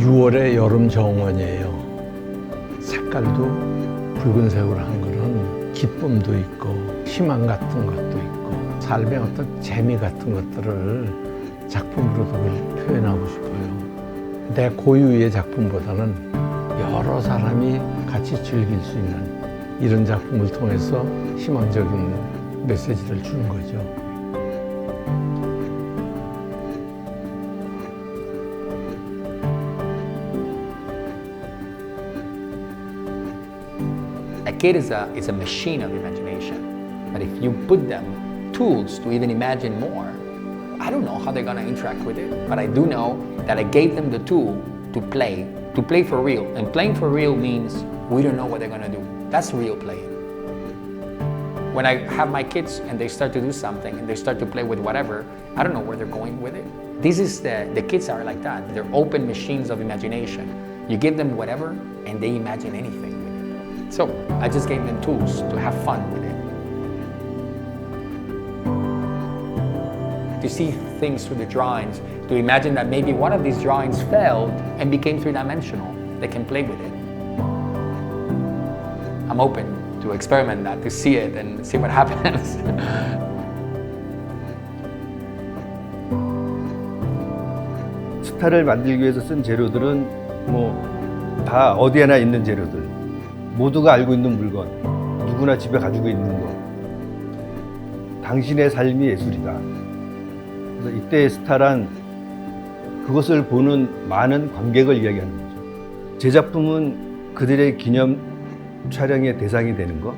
9월의 여름 정원이에요. 색깔도 붉은색으로 한 거는 기쁨도 있고 희망 같은 것도 있고 삶의 어떤 재미 같은 것들을 작품으로도 표현하고 싶어요. 내 고유의 작품보다는 여러 사람이 같이 즐길 수 있는 이런 작품을 통해서 희망적인 메시지를 주는 거죠. A kid is a, is a machine of imagination. But if you put them tools to even imagine more, I don't know how they're gonna interact with it. But I do know that I gave them the tool to play, to play for real. And playing for real means we don't know what they're gonna do. That's real playing. When I have my kids and they start to do something and they start to play with whatever, I don't know where they're going with it. This is the, the kids are like that. They're open machines of imagination. You give them whatever and they imagine anything. So I just gave them tools to have fun with it. To see things through the drawings, to imagine that maybe one of these drawings failed and became three dimensional. They can play with it. I'm open to experiment that, to see it and see what happens. 스타를 만들기 위해서 쓴 재료들은 뭐 다 어디에나 있는 재료들 모두가 알고 있는 물건 누구나 집에 가지고 있는 거. 당신의 삶이 예술이다. 그래서 이때의 스타란 그것을 보는 많은 관객을 이야기하는 거죠. 제 작품은 그들의 기념 촬영의 대상이 되는 거